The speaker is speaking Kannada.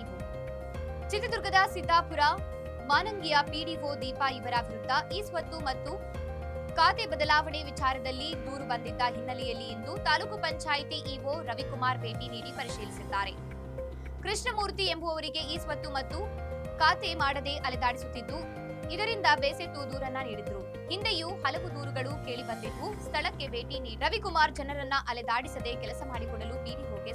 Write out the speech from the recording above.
ಇವು ಚಿತ್ರದುರ್ಗದ ಸಿದ್ದಾಪುರ, ಮಾನಂಗಿಯ ಪಿಡಿಒ ದೀಪಾ ಇವರ ವಿರುದ್ಧ ಈ ಸ್ವತ್ತು ಮತ್ತು ಖಾತೆ ಬದಲಾವಣೆ ವಿಚಾರದಲ್ಲಿ ದೂರು ಬಂದಿದ್ದ ಹಿನ್ನೆಲೆಯಲ್ಲಿ ಇಂದು ತಾಲೂಕು ಪಂಚಾಯಿತಿ ಇಒ ರವಿಕುಮಾರ್ ಭೇಟಿ ನೀಡಿ ಪರಿಶೀಲಿಸಿದ್ದಾರೆ. ಕೃಷ್ಣಮೂರ್ತಿ ಎಂಬುವವರಿಗೆ ಈ ಸ್ವತ್ತು ಮತ್ತು ಖಾತೆ ಮಾಡದೆ ಅಲೆದಾಡಿಸುತ್ತಿದ್ದು, ಇದರಿಂದ ಬೇಸೆತ್ತು ದೂರನ್ನ ನೀಡಿದ್ರು. ಹಿಂದೆಯೂ ಹಲವು ದೂರುಗಳು ಕೇಳಿ ಬಂದಿದ್ದು, ಸ್ಥಳಕ್ಕೆ ಭೇಟಿ ನೀಡಿ ರವಿಕುಮಾರ್ ಜನರನ್ನ ಅಲೆದಾಡಿಸದೆ ಕೆಲಸ ಮಾಡಿಕೊಡಲು ಪಿಡಿಒಗೆ